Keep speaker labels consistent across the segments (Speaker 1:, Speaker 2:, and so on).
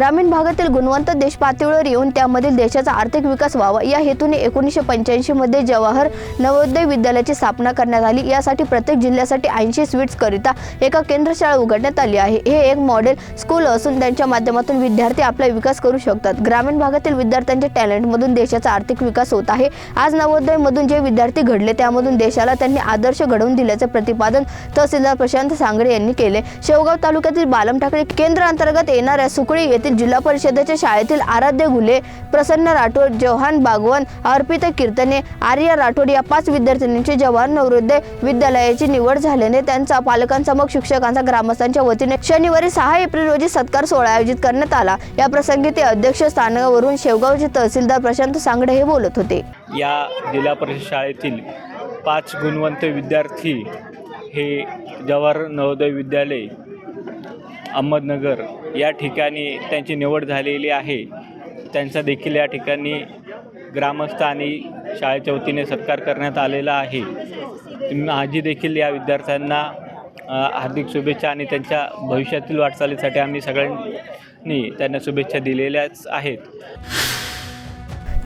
Speaker 1: ग्रामीण भागातील गुणवंत देश पातळीवर येऊन त्यामधील देशाचा आर्थिक विकास व्हावा. या हेतूने एकोणीसशे पंच्याऐंशीमध्ये जवाहर नवोदय विद्यालयाची स्थापना करण्यात आली. यासाठी प्रत्येक जिल्ह्यासाठी ऐंशी स्वीट्स करिता एका केंद्रशाळा उघडण्यात आली आहे. हे एक मॉडेल स्कूल असून त्यांच्या माध्यमातून विद्यार्थी आपला विकास करू शकतात. ग्रामीण भागातील विद्यार्थ्यांच्या टॅलेंटमधून देशाचा आर्थिक विकास होत आहे. आज नवोदयमधून जे विद्यार्थी घडले त्यामधून देशाला त्यांनी आदर्श घडवून दिल्याचे प्रतिपादन तहसीलदार प्रशांत सांगडे यांनी केले. शेवगाव तालुक्यातील बालम ठाकरे केंद्र अंतर्गत येणाऱ्या सुकळी येथील जिल्हा परिषदेच्या शाळेतील आराध्य घुले प्रसन्न राठोड जवाहन बागवन अर्पिता कीर्तने आर्या राठोड या पाच विद्यार्थिनींची जवाहर नवोदय विद्यालयाची निवड झाल्याने त्यांचा पालकांसमोर शिक्षकांचा ग्रामस्थांच्या वतीने शनिवारी सहा एप्रिल रोजी सत्कार सोहळा आयोजित करण्यात आला. या प्रसंगी ते अध्यक्ष स्थानावरून शेवगावचे तहसीलदार प्रशांत सांगडे हे बोलत होते.
Speaker 2: या जिल्हा परिषद शाळेतील पाच गुणवंत विद्यार्थी हे जवाहर नवोदय विद्यालय अहमदनगर या ठिकाणी त्यांची निवड झालेली आहे. त्यांचा देखील या ठिकाणी ग्रामस्थ आणि शाळेच्या वतीने सत्कार करण्यात आलेला आहे. माझी देखील या विद्यार्थ्यांना हार्दिक शुभेच्छा आणि त्यांच्या भविष्यातील वाटचालीसाठी आम्ही सगळ्यांनी त्यांना शुभेच्छा दिलेल्याच आहेत.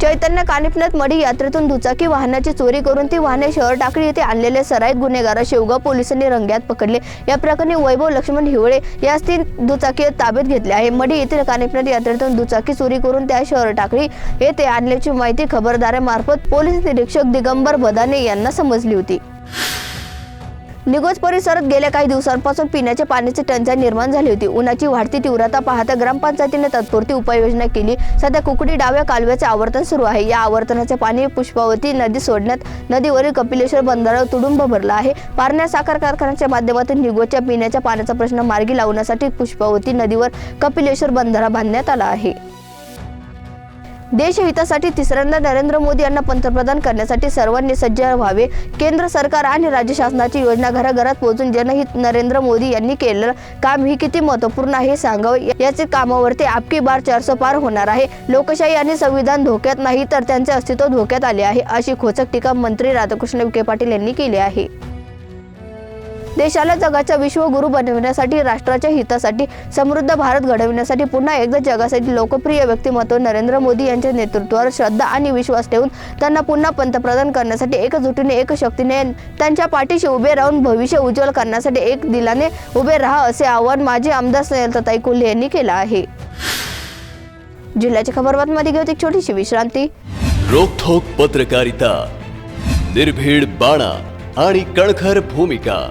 Speaker 1: चैतन्य कानिपनाथ मडी यात्रेतून दुचाकी वाहनाची चोरी करून ती वाहने शहर टाकळी येथे आणलेले सराईत गुन्हेगार शेवगाव पोलिसांनी रंग्यात पकडले. या प्रकरणी वैभव लक्ष्मण हिवळे यास तीन दुचाकी ताब्यात घेतले आहे. मडी येथील कानिपनाथ यात्रेतून दुचाकी चोरी करून त्या शहर टाकळी येथे आणल्याची माहिती खबरदारामार्फत पोलीस निरीक्षक दिगंबर बदाने यांना समजली होती. निगोज परिसरात गेल्या काही दिवसांपासून पिण्याच्या पाण्याची टंचाई निर्माण झाली होती. उन्हाची वाढती तीव्रता पाहता ग्रामपंचायतीने तत्पुरती उपाययोजना केली. सध्या कुकडी डाव्या कालव्याचे आवर्तन सुरू आहे. या आवर्तनाचे पाणी पुष्पावती नदी सोडण्यात नदीवरील कपिलेश्वर बंधारा तुडुंब भरला आहे. पारण्या साखर कारखान्याच्या माध्यमातून निगोजच्या पिण्याच्या पाण्याचा प्रश्न मार्गी लावण्यासाठी पुष्पावती नदीवर कपिलेश्वर बंधारा बांधण्यात आला आहे. देशहितासाठी तिसऱ्यांदा नरेंद्र मोदी यांना पंतप्रधान करण्यासाठी सर्वांनी सज्ज व्हावे. केंद्र सरकार आणि राज्य शासनाची योजना घराघरात पोहोचून जनहित नरेंद्र मोदी यांनी केलेलं काम ही किती महत्त्वपूर्ण आहे सांगावं. याचे कामावरती आपकी बार चारसो पार होणार आहे. लोकशाही आणि संविधान धोक्यात नाही तर त्यांचे अस्तित्व धोक्यात आले आहे अशी खोचक टीका मंत्री राधाकृष्ण विखे पाटील यांनी केली आहे. देशाला जगाचा विश्वगुरू बनविण्यासाठी राष्ट्राच्या हितासाठी समृद्ध भारत घडविण्यासाठी पुन्हा एकदा जगासाठी लोकप्रिय व्यक्तिमत्व नरेंद्र मोदी यांच्या नेतृत्वावर श्रद्धा आणि विश्वास ठेवून त्यांना पुन्हा पंतप्रधान करण्यासाठी एकजुटीने एक शक्तीने त्यांच्या पाठीशी उभे राहून भविष्य उज्ज्वल करण्यासाठी एक दिलाने उभे राहा असे आवाहन माजी आमदार स्नेहलताई कोल्हे यांनी केलं आहे. जिल्ह्याच्या खबरबातमध्ये घेऊ एक छोटीशी विश्रांती.
Speaker 3: रोखोक पत्रकारिता निर्भीड बाणा आणि कणखर भूमिका.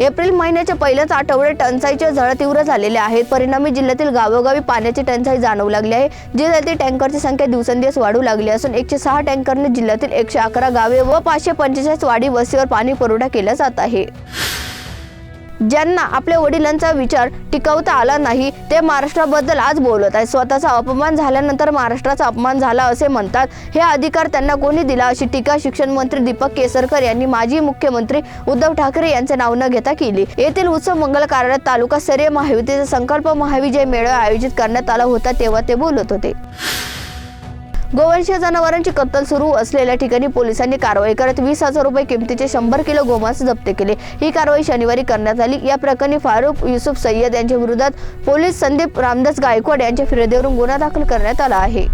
Speaker 1: एप्रिल महिन्याच्या पहिल्याच आठवड्यात टंचाईच्या झळ तीव्र झालेल्या आहेत. परिणामी जिल्ह्यातील गावोगावी पाण्याची टंचाई जाणवू लागली आहे. जिल्ह्यातील टँकरची संख्या दिवसेंदिवस वाढू लागली असून एकशे सहा टँकरने जिल्ह्यातील एकशे अकरा गावे व पाचशे पंचेचाळीस वाडी वस्तीवर पाणी पुरवठा केला जात आहे. ज्यांना आपल्या वडिलांचा विचार टिकवता आला नाही ते महाराष्ट्राबद्दल आज बोलत आहेत. स्वतःचा अपमान झाल्यानंतर महाराष्ट्राचा अपमान झाला असे म्हणतात. हे अधिकार त्यांना कोणी दिला? अशी टीका शिक्षण मंत्री दीपक केसरकर यांनी माजी मुख्यमंत्री उद्धव ठाकरे यांचे नाव न घेता केली. येथील उत्सव मंगल कार्यालयात तालुकास्तरीय महायुतीचा संकल्प महाविजय मेळावा आयोजित करण्यात आला होता तेव्हा ते बोलत होते. गोवंशीय जनावरांची कत्तल सुरू असलेल्या ठिकाणी पोलिसांनी कारवाई करत वीस हजार रुपये किमतीचे शंभर किलो गोमांस जप्त केले. ही कारवाई शनिवारी करण्यात आली. या प्रकरणी फारुख युसुफ सय्यद यांच्या विरोधात पोलीस संदीप रामदास गायकवाड यांच्या फिर्यादीवरून गुन्हा दाखल करण्यात आला आहे.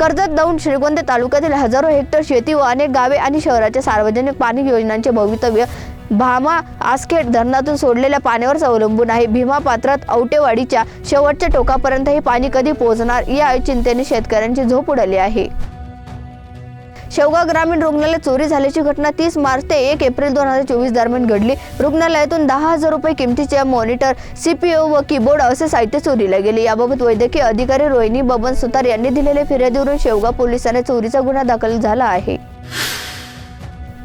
Speaker 1: कर्जत दौंड श्रीगोंदे तालुक्यातील हजारो हेक्टर शेती व अनेक गावे आणि शहराच्या सार्वजनिक पाणी योजनांचे भवितव्य भामा आसखेड धरणातून सोडलेल्या पाण्यावरच अवलंबून आहे. भीमा पात्रात औटेवाडीच्या शेवटच्या टोकापर्यंत हे पाणी कधी पोहोचणार या चिंतेने शेतकऱ्यांची झोप उडाली आहे. शेवगाव ग्रामीण रुग्णालय चोरी झाल्याची घटना तीस मार्च ते एक एप्रिल दोन हजार चोवीस दरम्यान घडली. रुग्णालयातून दहा हजार रुपये किमतीचे मॉनिटर सीपीओ व कीबोर्ड असे साहित्य चोरीला गेले. याबाबत वैद्यकीय अधिकारी रोहिणी बबन सुतार यांनी दिलेल्या फिर्यादीवरून शेवगाव पोलिसांनी चोरीचा गुन्हा दाखल झाला आहे.